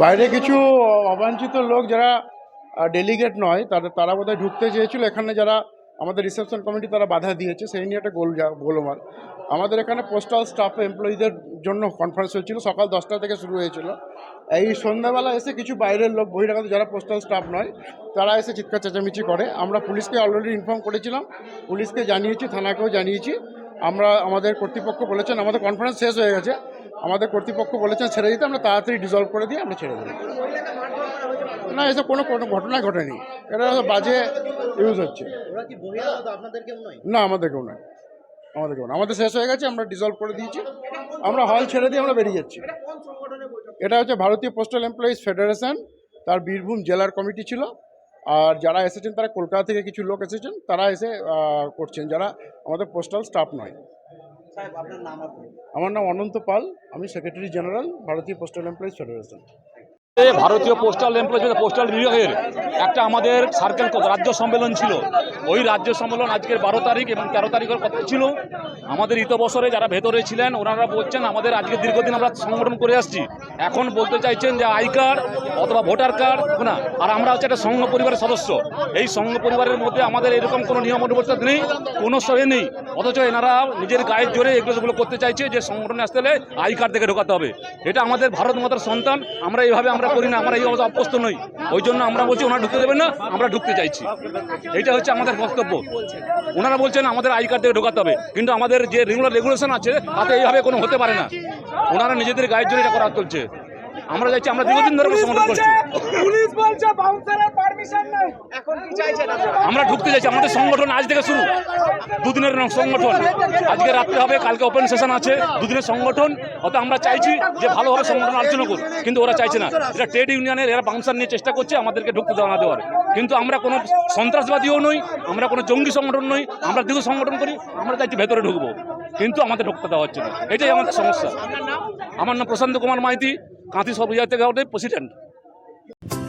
বাইরে কিছু অবাঞ্ছিত লোক যারা ডেলিগেট নয় তারা তারা বোধহয় ঢুকতে চেয়েছিল। এখানে যারা আমাদের রিসেপশন কমিটি তারা বাধা দিয়েছে, সেই নিয়ে একটা গোল গোলমাল। আমাদের এখানে পোস্টাল স্টাফ এমপ্লয়ীদের জন্য কনফারেন্স হয়েছিল, সকাল দশটা থেকে শুরু হয়েছিল। এই সন্ধ্যাবেলা এসে কিছু বাইরের লোক, বহিরাগত যারা পোস্টাল স্টাফ নয়, তারা এসে চিৎকার চেঁচামেচি করে। আমরা পুলিশকে অলরেডি ইনফর্ম করেছিলাম, পুলিশকে জানিয়েছি, থানাকেও জানিয়েছি। আমরা, আমাদের কর্তৃপক্ষ বলেছেন, আমাদের কনফারেন্স শেষ হয়ে গেছে। আমাদের কর্তৃপক্ষ বলেছেন ছেড়ে দিতে আমরা তাড়াতাড়ি ডিজলভ করে দিয়ে আমরা ছেড়ে দিই না এসব কোনো কোনো ঘটনা ঘটেনি। এটা বাজে ইউজ হচ্ছে। নয়? না আমাদের কেউ নয়। আমাদের কেউ না আমাদের শেষ হয়ে গেছে আমরা ডিজলভ করে দিয়েছি। আমরা হল ছেড়ে দিয়ে আমরা বেরিয়ে যাচ্ছি। এটা হচ্ছে ভারতীয় পোস্টাল এমপ্লয়িজ ফেডারেশন তার বীরভূম জেলার কমিটি ছিল। আর যারা এসেছেন তারা কলকাতা থেকে কিছু লোক এসেছেন তারা এসে করছেন। যারা আমাদের পোস্টাল স্টাফ নয় সাহেব আপনার নাম আপনি আমার নাম অনন্ত পাল আমি সেক্রেটারি জেনারেল ভারতীয় পোস্টাল এমপ্লয়িজ ফেডারেশন। ভারতীয় পোস্টাল এমপ্লয়িজ পোস্টাল বিভাগের। একটা আমাদের সার্কেল রাজ্য সম্মেলন ছিল। ওই রাজ্য সম্মেলন আজকের বারো তারিখ এবং তেরো তারিখের কথা ছিল? আমাদের ইত বছরে যারা ভেতরে ছিলেন, ওনারা বলছেন, আমাদের আজকে দীর্ঘদিন আমরা সংগঠন করে আসছি। এখন বলতে চাইছেন যে আই কার্ড অথবা ভোটার কার্ড না? আর আমরা হচ্ছে একটা সংঘ পরিবারের সদস্য। এই সংঘ পরিবারের মধ্যে আমাদের এরকম কোনো নিয়ম অনুবর্তন নেই, কোনো সহে নেই। অথচ এনারা নিজের গায়ের জোরে এগুলো করতে চাইছে, যে সংগঠনে আসতে হলে আই কার্ড থেকে ঢোকাতে হবে। এটা আমাদের ভারত মাতার সন্তান, আমরা এইভাবে আমরা করি না আমরা এই অবস্থা অভ্যস্ত নই। ওই জন্য আমরা বলছি ওনারা ঢুকতে দেবেন না আমরা ঢুকতে চাইছি। এটা হচ্ছে আমাদের বক্তব্য। ওনারা বলছেন আমাদের আই কার্ড থেকে ঢোকাতে হবে। কিন্তু আমাদের যে রেগুলার রেগুলেশন আছে তাতে এইভাবে কোনো হতে পারে না। ওনারা নিজেদের গায়ের জন্য এটা করা চলছে আমরা চাইছি আমরা দীর্ঘদিন ধরে সমর্থন সংগঠন করছি। পুলিশ বলছে বাউন্সারের পারমিশন নাই। এখন কি চাইছেন আপনারা? আমরা ঢুকতে চাইছি আমাদের সংগঠন আজ থেকে শুরু। দুদিনের সংগঠন। আজকে রাত্রে হবে কালকে ওপেন সেশন আছে। দুদিনের সংগঠন। অত আমরা চাইছি যে ভালোভাবে সংগঠন আলোচনা করুন কিন্তু ওরা চাইছে না। এটা ট্রেড ইউনিয়নের এরা বাউন্সার নিয়ে চেষ্টা করছে আমাদেরকে ঢুকতে দেওয়া না দেওয়ার। কিন্তু আমরা কোনো সন্ত্রাসবাদীও নই আমরা কোনো জঙ্গি সংগঠন নই। আমরা দীর্ঘ সংগঠন করি আমরা চাইছি ভেতরে ঢুকবো। কিন্তু আমাদের ঢুকতে দেওয়া হচ্ছে না। এটাই আমাদের সমস্যা। আমার নাম প্রশান্ত কুমার মাইতি কাঁথি সব ইয়া থেকে প্রেসিডেন্ট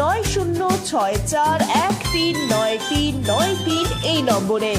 নয় শূন্য ছয় চার এক তিন নয় তিন নয় তিন এই নম্বরে।